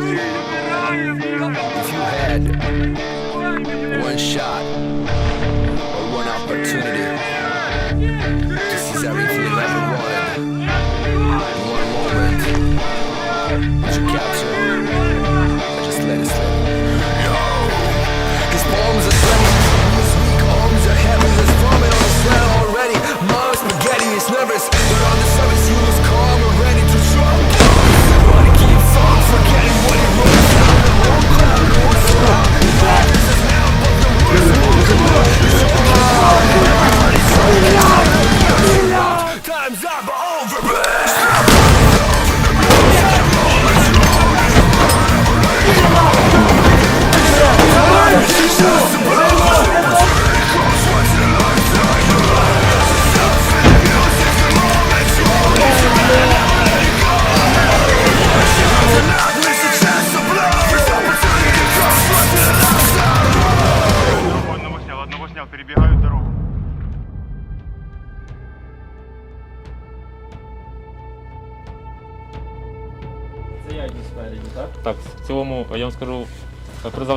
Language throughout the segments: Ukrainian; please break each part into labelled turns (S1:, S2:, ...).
S1: If you had one shot or one opportunity
S2: Hayır.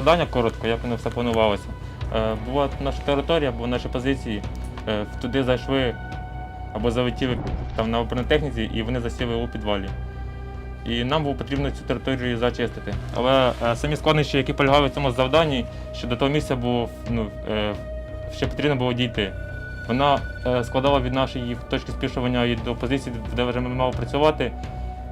S2: Завдання коротко, як воно все планувалося. Е, Була наша територія, були наші позиції. Е, Туди зайшли або залетіли там на бронетехніці і вони засіли у підвалі. І нам було потрібно цю територію зачистити. Але е, самі складнощі, які полягали в цьому завданні, що до того місця було ну, ще потрібно було дійти. Вона складала від нашої точки спішування і до позиції, де вже ми мали працювати,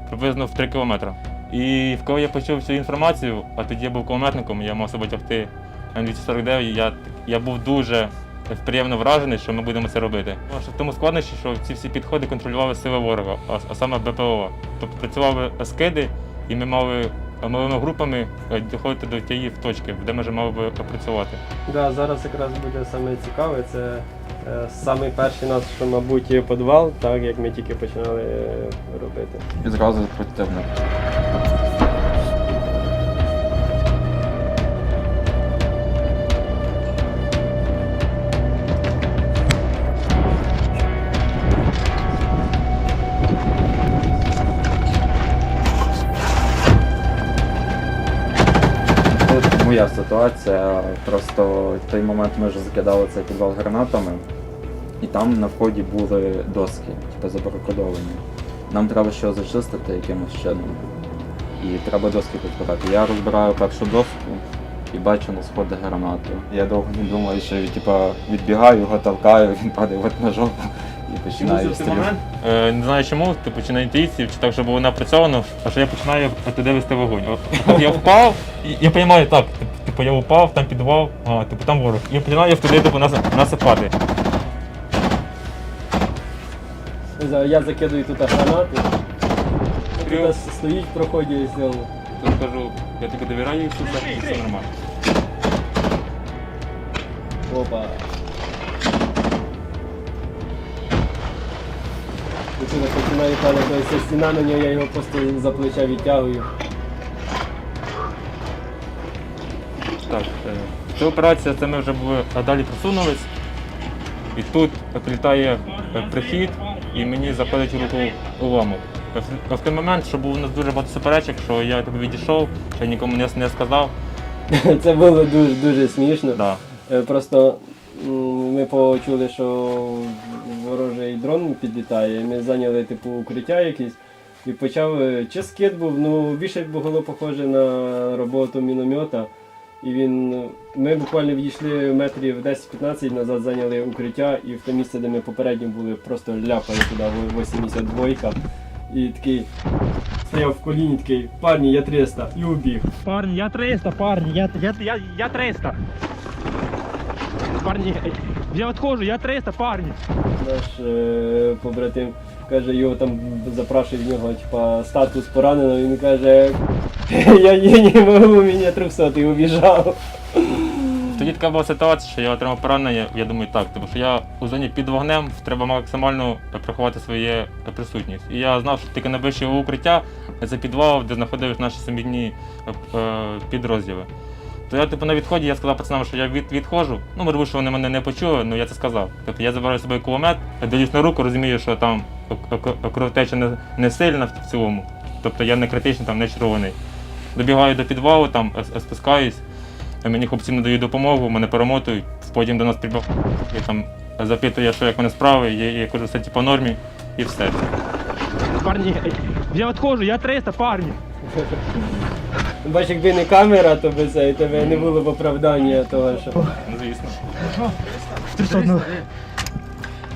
S2: приблизно в 3 кілометри. І коли я почув цю інформацію, а тоді я був кулеметником, я мав себе тягти М249, я, я був дуже приємно вражений, що ми будемо це робити. Що В тому складнощі, що ці всі підходи контролювали сили ворога, а, а саме БПО. Тобто працювали скиди, і ми мали малими групами е, доходити до тієї точки, де ми вже мали би працювати.
S3: Да, зараз якраз буде саме цікаве. Це самий перший наш, що, мабуть, підвал, так як ми тільки починали е, робити.
S4: І зразу противник. Моя ситуація. Просто в той момент ми вже закидали цей підвал гранатами, і там на вході були доски, типу забаракодовані. Нам треба ще зачистити якимось чином. І треба доски підбирати. Я розбираю першу доску і бачу на сходи гранату. Я довго не думаю, що типа, відбігаю, його толкаю, він падає от на жопу і починає стріляти.
S2: Е, не знаю чому, типу, чи на інтуїції, чи так, щоб було напрацьовано, а що я починаю туди вести вогонь. От, я впав, і я розумію, так, типу, типу, я впав, там підвал, а, типу, там ворог. І починаю туди типу, нас, насипати.
S3: За- Я закидую тут гранати. Тут стоїть в проході і знову.
S2: Тут кажу, я тобі довіряю Ісуса, і все нормально.
S3: Опа. І починає ця стіна на нього, я його просто за плеча відтягую.
S2: Так, е, ця операція, це ми вже були а далі просунулись. І тут прилітає е, прихід, і мені заходить руку уламок. Е, В, той момент, що був у нас дуже багато суперечок, що я тобі відійшов, що я нікому не, не сказав.
S3: Це було дуже дуже смішно.
S2: Да.
S3: Е, Просто ми почули, що ворожий дрон підлітає. Ми зайняли типу укриття якесь і почав е, чи скид був, ну більше було похоже на роботу міномета. І він. Ми буквально відійшли метрів 10-15 назад, зайняли укриття, і в те місце, де ми попередньо були, просто ляпали туди 82 І такий стояв в коліні, такий, парні, я 300, і убіг.
S2: Парні, я 300, парні, я, я, я, я 300. Парні, я відходжу, я 300, парні.
S3: Наш е, побратим каже, його там запрашує в нього типа, статус пораненого, він каже, я, я не можу, у мене 300 і убіжав.
S2: Тоді така була ситуація, що я отримав поранення, я думаю, так, тому що я у зоні під вогнем треба максимально приховати своє присутність. І я знав, що тільки найближче укриття за підвалом, де знаходились наші самітні е, підрозділи. То я типу на відході я сказав пацанам, що я від, відходжу. Ну, можливо, що вони мене не почули, але я це сказав. Тобто я забираю з собою кулемет, дивлюсь на руку, розумію, що там кровотеча не, не сильна в цілому. Тобто я не критичний, там не червоний. Добігаю до підвалу, там е, е, спускаюсь, е, мені хлопці надають допомогу, мене перемотують, потім до нас і там запитує, що як мене справи, я, я кажу, все по нормі і все.
S5: Парні, я відходжу, я 300, парні.
S3: Бач, якби не камера, то би це, і тебе не було б оправдання того, що.
S2: Ну, звісно.
S5: 301.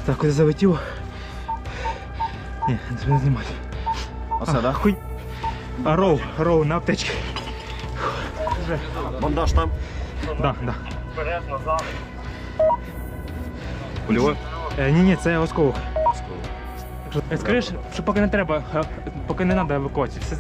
S5: Так, куди залетів? Ні, не треба знімати.
S6: Оце, да?
S5: Хуй. А, роу, роу, на аптечці.
S6: Бандаж там.
S5: Да, да.
S6: Пульове?
S5: Е, ні, ні, це осколок. Е, Скажи, що поки не треба, е, поки не треба евакуації. Все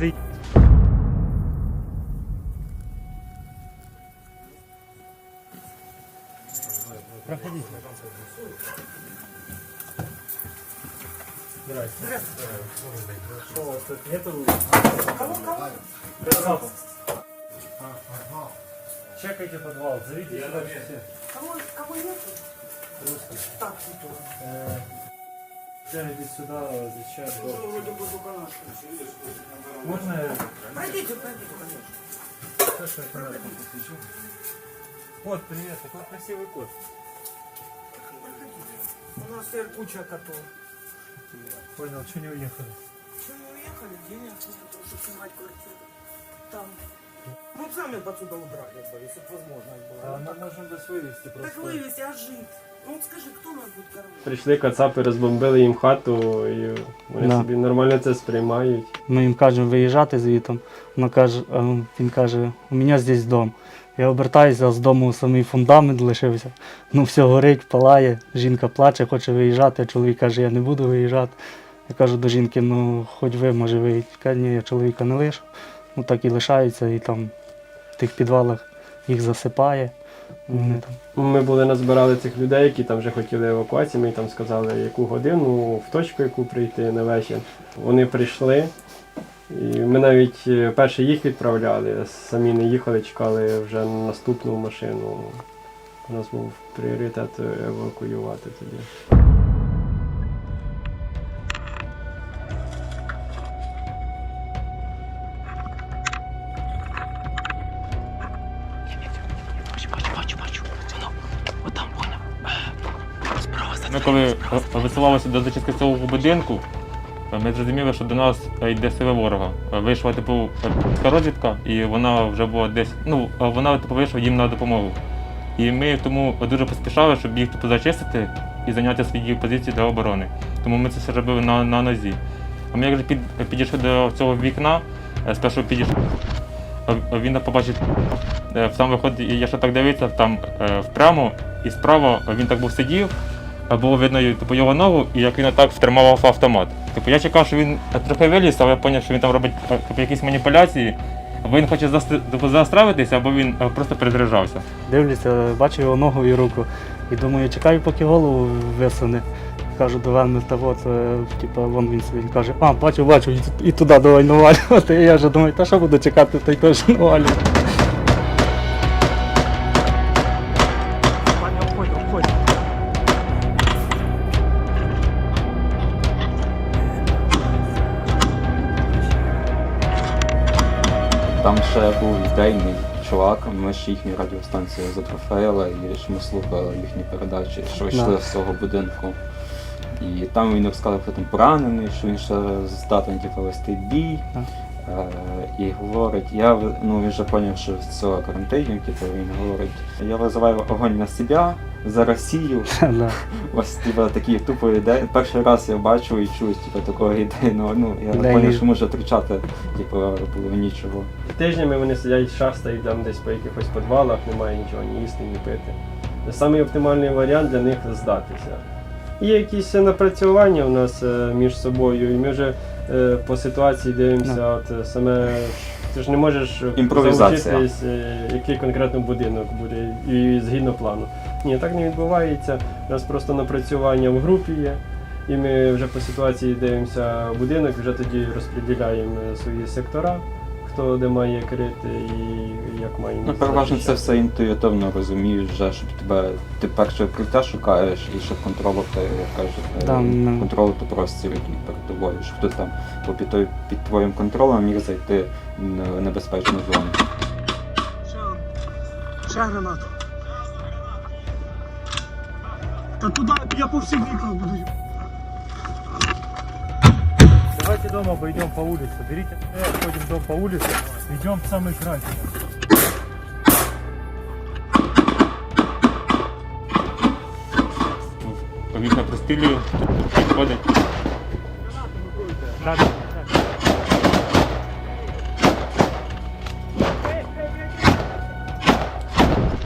S5: Здрасте. Что у вас тут нету? Кого, кого? Чекайте подвал, зовите сюда все.
S7: Кого, нету? Русский. Так, э, нету.
S5: Тянете сюда,
S7: зачем?
S5: Можно?
S7: Пройдите, пройдите, конечно. Саша, я правильно.
S5: Кот, привет, такой красивый кот.
S7: У нас теперь куча котов.
S5: Понял, что не уехали?
S7: Что не уехали? Денег нет, чтобы снимать квартиру. Там. Мы б сами бы отсюда убрали бы, если бы возможность была. Ну, так,
S5: можем без вывести
S7: так вывезти, а жить? Ну скажи, нас?
S3: Прийшли кацапи, розбомбили їм хату, і вони
S8: Да.
S3: собі нормально це сприймають.
S8: Ми їм кажемо виїжджати звітом. Вона каже, а він каже, у мене здесь дом. Я обертаюся, а з дому самий фундамент лишився. Ну все горить, палає, жінка плаче, хоче виїжджати, а чоловік каже, я не буду виїжджати. Я кажу до жінки, ну хоч ви може виїдь. Каже, ні, я чоловіка не лишу. Ну так і лишаються, і там в тих підвалах їх засипає. Вони там
S3: Ми були назбирали цих людей, які там вже хотіли евакуації. Ми там сказали, яку годину, в точку, яку прийти на вечір. Вони прийшли. І ми навіть е, перше їх відправляли, самі не їхали, чекали вже на наступну машину. У нас був пріоритет евакуювати тоді.
S2: Коли висувалися до зачистки цього будинку, ми зрозуміли, що до нас йде сила ворога. Вийшла типу розвідка, і вона вже була десь. Ну, вона типу вийшла їм на допомогу. І ми тому дуже поспішали, щоб їх типу зачистити і зайняти свої позиції для оборони. Тому ми це все робили на, на нозі. А ми як вже під, підійшли до цього вікна, е, спершу підійшли. Він побачив, е, сам виходить, я ще так дивився, там е, впрямо і справа він так був сидів, було видно типу, його ногу, і як він отак втримав автомат. Типу, я чекав, що він трохи виліз, але я зрозумів, що він там робить е, типу, якісь маніпуляції. Або він хоче типу, заостравитися, або він е, просто перезаряджався.
S8: дивлюся, бачу його ногу і руку. І думаю, чекаю, поки голову висуне. Кажу до Венни, та от, е, типу, вон він собі. Каже, а, бачу, бачу, і, і туди давай навалювати. І я вже думаю, та що буду чекати, та й теж навалювати.
S4: Ще був ідейний чувак, ми ще їхню радіостанцію затрофеїли, і ж ми слухали їхні передачі, що йшли з цього будинку. І там він розказав, що там поранений, що він ще здатний тільки вести бій. Е, і говорить, я ну він вже зрозумів, що з цього карантину, типу, він говорить, я визиваю огонь на себе за Росію. Ось типу, такі тупо ідеї. Перший раз я бачу і чую типу, такого ідейного. Ну я зрозумів, що може втрачати, типу, було нічого.
S3: Тижнями вони сидять, шастають там десь по якихось підвалах, немає нічого ні їсти, ні пити. Самий оптимальний варіант для них здатися. Є якісь напрацювання у нас е, між собою, і ми вже е, по ситуації дивимося, от е, саме ти ж не можеш
S4: Імпровізація.
S3: заучитись, е, який конкретно будинок буде і згідно плану. Ні, так не відбувається. У нас просто напрацювання в групі є. І ми вже по ситуації дивимося будинок, вже тоді розподіляємо свої сектора, хто де має крити і як має
S4: Ну, переважно це все інтуїтивно розумієш, вже, щоб тебе ти перше укриття шукаєш і щоб контролити, як кажуть,
S8: Да, ну.
S4: контролити простір, який перед тобою, щоб хтось там по під, той- під твоїм контролем міг зайти в небезпечну зону.
S7: Ще гранату. Та туди я по всіх вікнах буду.
S5: Давайте дома обойдем по улице. Берите, обходим дом по улице, идем в самый край.
S2: Вікна пристрілюю, підходить.
S5: Да, да.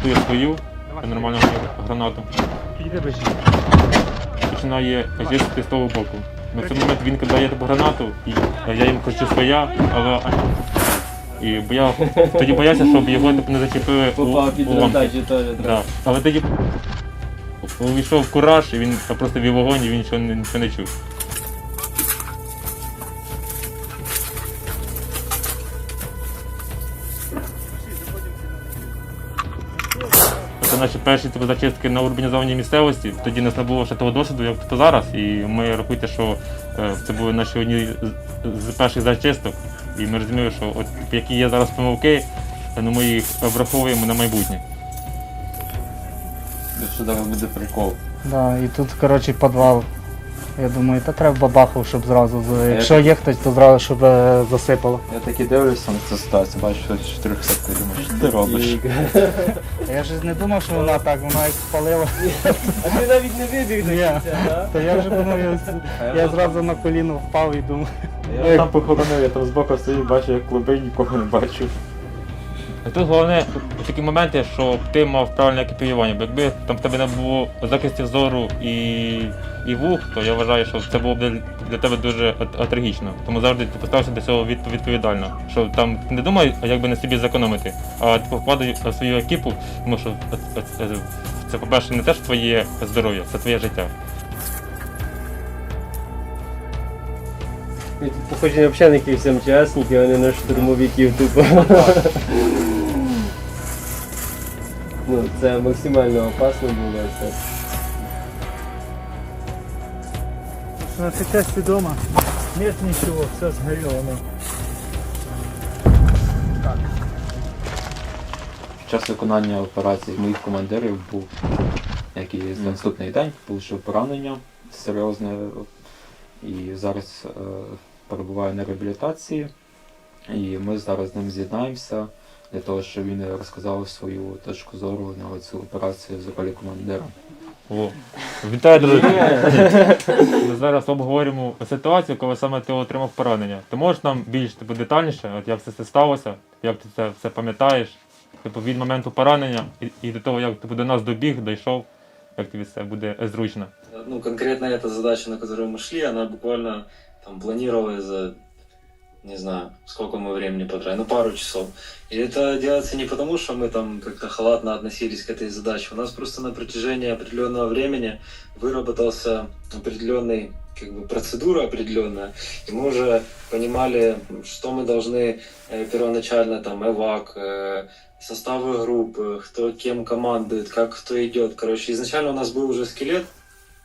S2: Ту я свою, я нормально маю гранату.
S5: Підійди ближче.
S2: Починає чистити з того боку. На цей момент він кидає типу гранату, і я їм хочу своя, але і бо я тоді боявся, щоб його типу, не зачепили
S3: Попав під
S2: у
S3: теж.
S2: Да. Але тоді увійшов кураж, і він просто вів вогонь, і він нічого нічого не чув. Це наші перші типу, зачистки на урбанізованій місцевості. Тоді нас не було ще того досвіду, як то зараз. І ми рахуйте, що е, це були наші одні з- з перших зачисток. І ми розуміли, що от які є зараз помилки, ну ми їх враховуємо на майбутнє.
S4: Якщо зараз буде прикол.
S8: Да, і тут, коротше, підвал. Я думаю, та треба бабаху, щоб зразу. з- Якщо є хтось, то зразу щоб е, засипало.
S4: Я так і дивлюся на цю ситуацію, бачу, що 400 ти думаєш, що ти робиш?
S8: Я ж не думав, що вона так, вона як спалила.
S3: А ти навіть не вибіг до
S8: Ні.
S3: кінця, так?
S8: То я вже думав, я, я зразу на коліно впав і думаю.
S4: Я там похоронив, я там збоку стою, бачу, як клуби, нікого не бачу.
S2: Тут головне такі моменти, щоб ти мав правильне екіпіювання. Бо якби там в тебе не було захистів зору і, і вух, то я вважаю, що це було б для, для тебе дуже от- от трагічно. Тому завжди ти поставився до цього від, відповідально. Що там не думай, як би на собі зекономити, а ти вкладай свою екіпу, тому що от- це, по-перше, не теж твоє здоров'я, це твоє життя.
S3: Походження взагалі на якихось МЧСників, а не на штурмовиків тупо. Ну, це максимально опасно було все.
S5: На этой части дома нет ничего, все сгорело. Ну.
S4: Під час виконання операції моїх командирів був, як і за наступний день, отримав поранення серйозне і зараз е, перебуває на реабілітації. І ми зараз з ним з'єднаємося для того, щоб він розказав свою точку зору на цю операцію з ролі командира.
S2: О, вітаю, друзі! Ми зараз обговорюємо ситуацію, коли саме ти отримав поранення. Ти можеш нам більш типу, детальніше, от як це все сталося, як ти це все пам'ятаєш? Типу від моменту поранення і, і до того, як ти до нас добіг, дійшов, як тобі це буде зручно.
S9: Ну, конкретно эта задача, на которую мы шли, она буквально там планировалась за, не знаю, сколько мы времени потратили, ну, пару часов. И это делается не потому, что мы там как-то халатно относились к этой задаче. У нас просто на протяжении определенного времени выработался определенный как бы процедура определенная, и мы уже понимали, что мы должны э, первоначально там эвак, э, составы групп, э, кто кем командует, как кто идет. Короче, изначально у нас был уже скелет,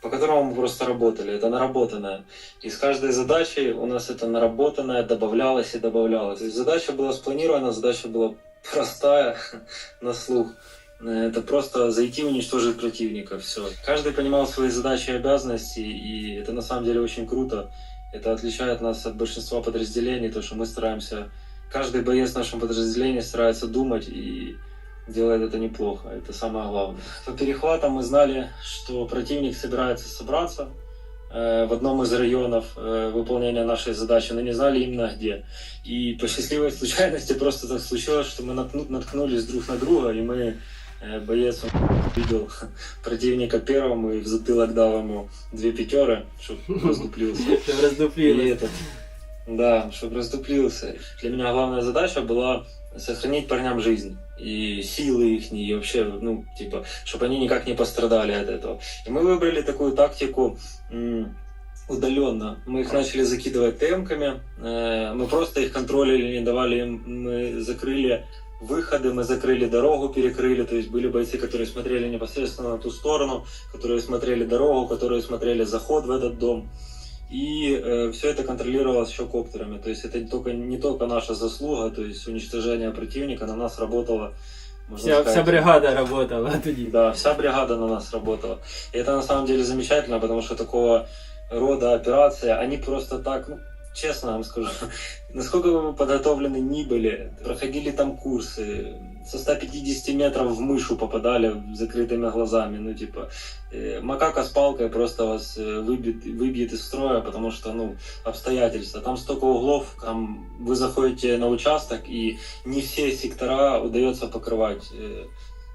S9: по которому мы просто работали. Это наработанное. И с каждой задачей у нас это наработанное добавлялось и добавлялось. То есть задача была спланирована, задача была простая на слух. Это просто зайти уничтожить противника. Все. Каждый понимал свои задачи и обязанности, и это на самом деле очень круто. Это отличает нас от большинства подразделений, то, что мы стараемся... Каждый боец в нашем подразделении старается думать и делает это неплохо. Это самое главное. По перехватам мы знали, что противник собирается собраться э, в одном из районов э, выполнения нашей задачи, но не знали именно где. И по счастливой случайности просто так случилось, что мы наткну- наткнулись друг на друга, и мы э, боец видел противника первым и в затылок дал ему две пятеры, чтобы раздуплился.
S3: Роздупліли.
S9: этот, да, чтобы раздуплился. Для меня главная задача была сохранить парням жизнь и силы их, и вообще, ну, типа, чтобы они никак не пострадали от этого. И мы выбрали такую тактику м, удаленно. Мы их начали закидывать темками, э, мы просто их контролили, не давали им, мы закрыли выходы, мы закрыли дорогу, перекрыли, то есть были бойцы, которые смотрели непосредственно на ту сторону, которые смотрели дорогу, которые смотрели заход в этот дом. И все это контролировалось еще коптерами. То есть это не только, не только наша заслуга, то есть уничтожение противника на нас работало, можно
S3: Вся,
S9: сказать,
S3: вся бригада работала тоді.
S9: да, вся бригада на нас работала. И это на самом деле замечательно, потому что такого рода операции, они просто так, ну, честно вам скажу, насколько бы вы подготовлены ни были, проходили там курсы, со 150 метров в мышу попадали закрытыми глазами, ну типа, э, макака с палкой просто вас э, выбьет, выбьет из строя, потому что, ну, обстоятельства. Там столько углов, там вы заходите на участок, и не все сектора удается покрывать. Э,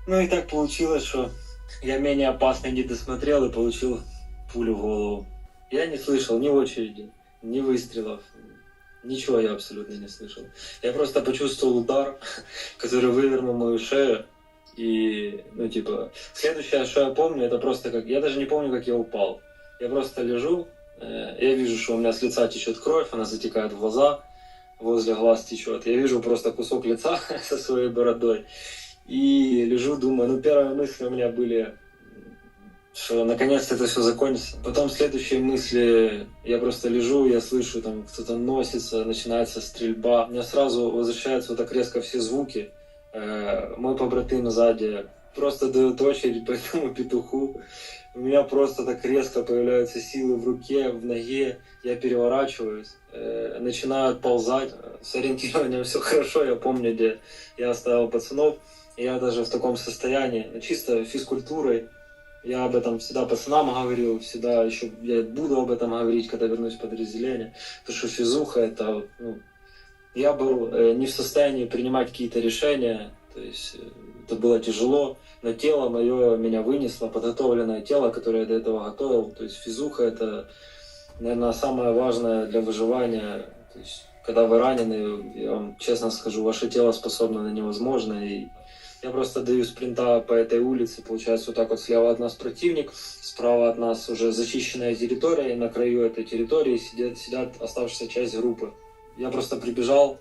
S9: Ну и так получилось, что я менее опасный не досмотрел и получил пулю в голову. Я не слышал ни очереди, ни выстрелов. Ничего я абсолютно не слышал. Я просто почувствовал удар, который вывернул мою шею. И, ну, типа, следующее, что я помню, это просто как... Я даже не помню, как я упал. Я просто лежу, э, я вижу, что у меня с лица течет кровь, она затекает в глаза, возле глаз течет. Я вижу просто кусок лица со своей бородой. И лежу, думаю, ну, первые мысли у меня были, что наконец-то это все закончится. Потом следующие мысли, я просто лежу, я слышу, там кто-то носится, начинается стрельба. У меня сразу возвращаются вот так резко все звуки. Э, Мой побратим сзади просто дает очередь по этому петуху. У меня просто так резко появляются силы в руке, в ноге. Я переворачиваюсь, э, начинаю отползать. С ориентированием все хорошо, я помню, где я оставил пацанов. Я даже в таком состоянии, чисто физкультурой, я об этом всегда пацанам говорил, всегда еще я буду об этом говорить, когда вернусь в подразделение. Потому что физуха это, ну, я был э, не в состоянии принимать какие-то решения, то есть э, это было тяжело, но тело мое меня вынесло, подготовленное тело, которое я до этого готовил. То есть физуха это, наверное, самое важное для выживания. То есть, когда вы ранены, я вам честно скажу, ваше тело способно на невозможное. И я просто даю спринта по этой улице, получается, вот так вот слева от нас противник, справа от нас уже зачищенная территория, и на краю этой территории сидят, сидят оставшаяся часть группы. Я просто прибежал,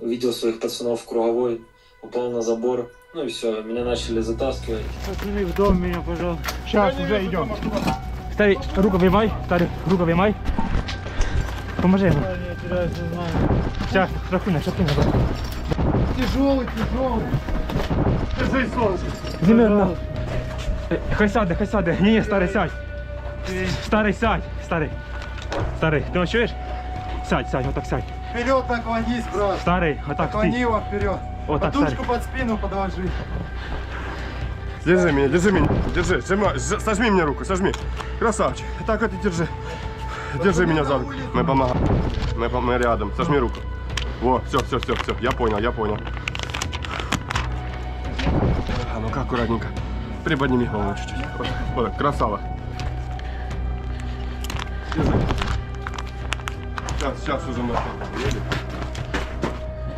S9: увидел своих пацанов в круговой, упал на забор, ну и все, меня начали затаскивать.
S5: Пацаны, в дом меня, пожалуйста. Сейчас, уже идем. Старый, руку выймай, старый, руку выймай. Поможи ему. Сейчас, шахуна, шахуна.
S7: Тяжелый, тяжелый.
S5: Зніми на. Е, Хай сяде, хай сяде. Ні, ні, старий, сядь. Старий, сядь, старий. Старий, ти мене чуєш? Сядь, сядь, отак сядь.
S7: Вперед наклонись, брат.
S5: Старий, отак стій.
S7: Наклони его вперед.
S5: Отак, старий.
S7: Подушку под спину подложи.
S10: Держи меня, держи меня, держи, сжимай, сж- сожми мне руку, сожми. Красавчик, так это держи. Держи меня за руку. Мы помогаем. Мы, пом- мы рядом, сожми руку. Во, все, все, все, все, я понял, я понял. аккуратненько. Приподними голову чуть-чуть. Вот, вот так, красава. Сейчас, сейчас уже мы.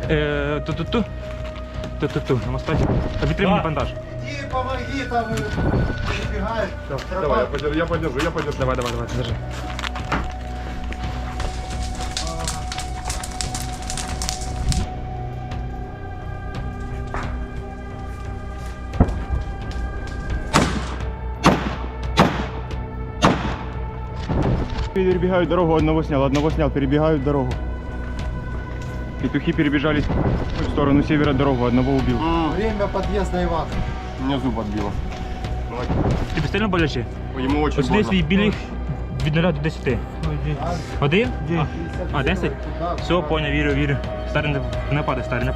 S5: Е, Ту-ту-ту. Ту-ту-ту, на мостаті. Обітри бандаж.
S7: Иди помоги, там э, перебегает.
S10: Давай, я подержу, я подержу, я подержу.
S5: Давай, давай, давай, держи.
S10: Перебегают дорогу, одного снял, одного снял, перебегают дорогу. Петухи перебежали в сторону севера дорогу, одного убил.
S7: Время подъезда Иван.
S10: Мне зуб отбило.
S5: Тобі сильно боляче?
S10: Ему очень
S5: Ось сюди
S10: больно.
S5: свій білий від 0 до 10. Один? А, 10? Все, понял, вірю, вірю. Старий не, не падай, старий не.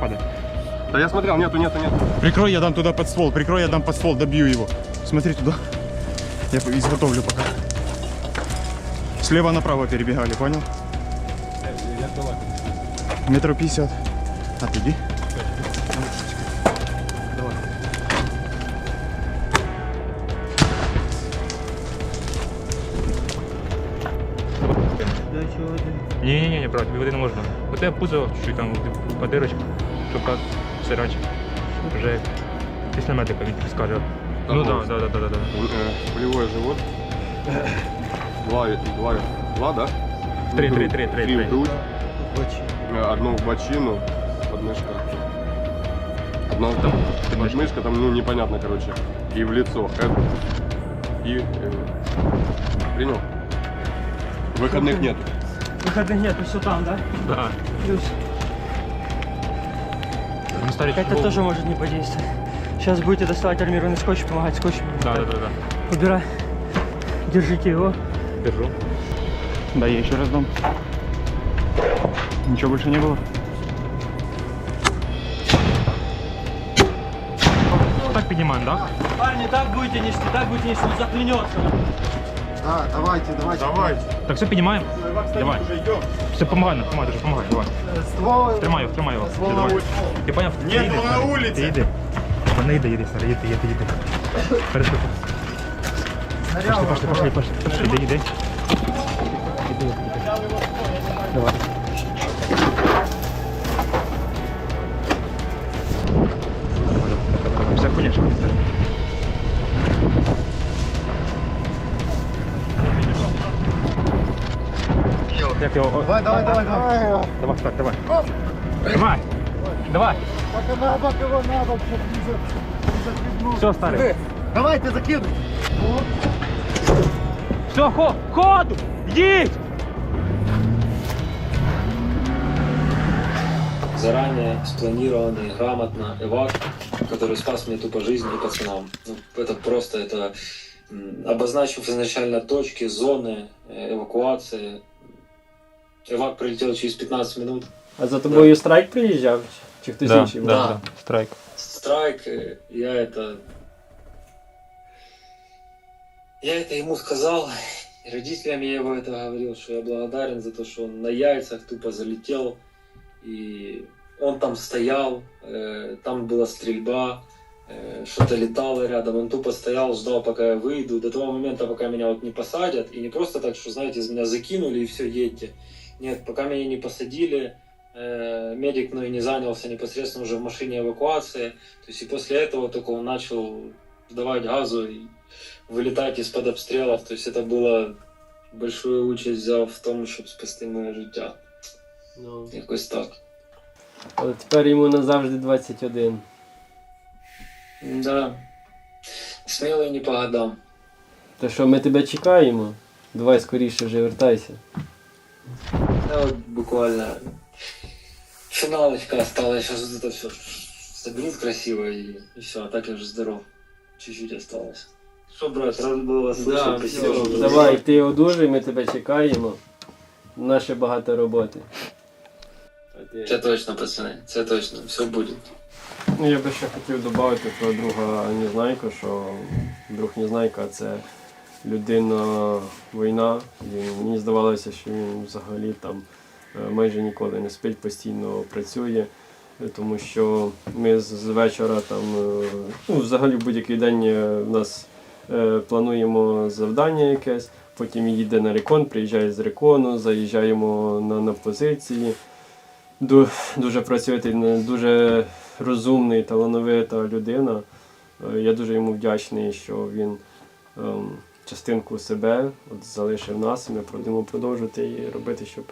S10: Да я смотрел, нету, нету, нету.
S6: Прикрой, я дам туда под ствол, прикрой, я дам под ствол, добью его. Смотри туда. Я изготовлю пока. Слева направо перебегали, понял? Метров пятьдесят. Отойди.
S5: Ні, ні, ні, брат, тобі води не можна. У тебе пузо чуть-чуть там по дирочку, щоб так все раніше. Вже після медика він тобі скаже. Ну так,
S10: Торговець.
S5: так, так, так, так.
S10: Э, Пулевой живот. Два, два Два, да?
S5: Три, три, три, три,
S10: Три в грудь. Одно в бочину, подмышка. Одно там, подмышка, там, ну, непонятно, короче. И в лицо. Это. И... э, принял? Выходных нет.
S5: Выходных нет, все там, да? Да.
S7: Плюс. Это тоже может не подействовать. Сейчас будете доставать армированный скотч, помогать скотчем.
S5: Да, да, да, да.
S7: Убирай. Держите его.
S5: Держу.
S6: Да, я еще раз дам. Ничего больше не было?
S5: Так поднимаем, да?
S7: Парни, так будете нести, так будете нести, заклянется.
S10: Давайте.
S5: Так, все, поднимаем. Давай. Все, помогай нам, помогай, даже помогай, давай. Тримай його, тримай його. Ти давай. Ти поняв? Ти
S10: Ні,
S5: йди,
S10: ну, на
S5: старий.
S10: вулиці.
S5: Ти йди. Та Не йди, йди, старий, йди, йди. Пошли, пошли, пошли, пошли. Пошли, йди, йди. Іди, іди. Давай. Давай, давай, давай. Все, конечно, старий. Як його? Давай, давай, давай, давай. Давай, так, давай. Давай. Давай. Все, старий.
S6: Давайте закидуй.
S5: Все, ход, ходу! Їдь!
S9: заранее спланированный, грамотно эвак, который спас мне тупо жизнь и пацанам. Ну, это просто, это м, обозначив изначально точки, зоны э, эвакуации. Эвак прилетел через 15 минут.
S3: А за тобою страйк приїжджав? Чи хтось
S5: Да,
S3: інший?
S5: да,
S3: був?
S5: да. Страйк.
S9: Страйк, э, я это... Я это ему сказал, родителям я его это говорил, что я благодарен за то, что он на яйцах тупо залетел, и он там стоял, э, там была стрельба, э, что-то летало рядом, он тупо стоял, ждал, пока я выйду, до того момента, пока меня вот не посадят, и не просто так, что, знаете, из меня закинули и все, едьте. Нет, пока меня не посадили, э, медик ну, и не занялся непосредственно уже в машине эвакуации, то есть и после этого только он начал давать газу вылетать из-под обстрелов. То есть это было большую участь взяв в тому, щоб спасти моє життя.
S3: Ну,
S9: Якось так.
S3: але тепер йому назавжди 21.
S9: Да. Сміло і не по годам.
S3: То що, ми тебе чекаємо? Давай скоріше вже вертайся.
S9: Да, вот буквально финалочка осталась. Сейчас вот это все соберут красиво и, и все. А так я уже здоров. Чуть-чуть осталось. Что, брат, рад был вас Спасибо,
S3: все, давай, ти одужуй, ми тебе чекаємо. Наше багато роботи.
S9: Це точно, пацани, це точно. Все буде.
S3: Ну, я би ще хотів додати про друга Незнайка, що друг Незнайка це людина війна. І мені здавалося, що він взагалі там е, майже ніколи не спить, постійно працює. Тому що ми з вечора там, е, ну, взагалі в будь-який день е, в нас плануємо завдання якесь, потім їде на рекон, приїжджає з рекону, заїжджаємо на, на позиції. Ду- Дуже працювати, дуже розумний, талановита людина. Е, Я дуже йому вдячний, що він ем, частинку себе от залишив нас. Ми будемо продовжувати і робити, щоб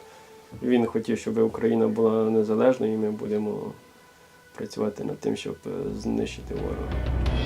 S3: він хотів, щоб Україна була незалежною, і ми будемо працювати над тим, щоб е, знищити ворога.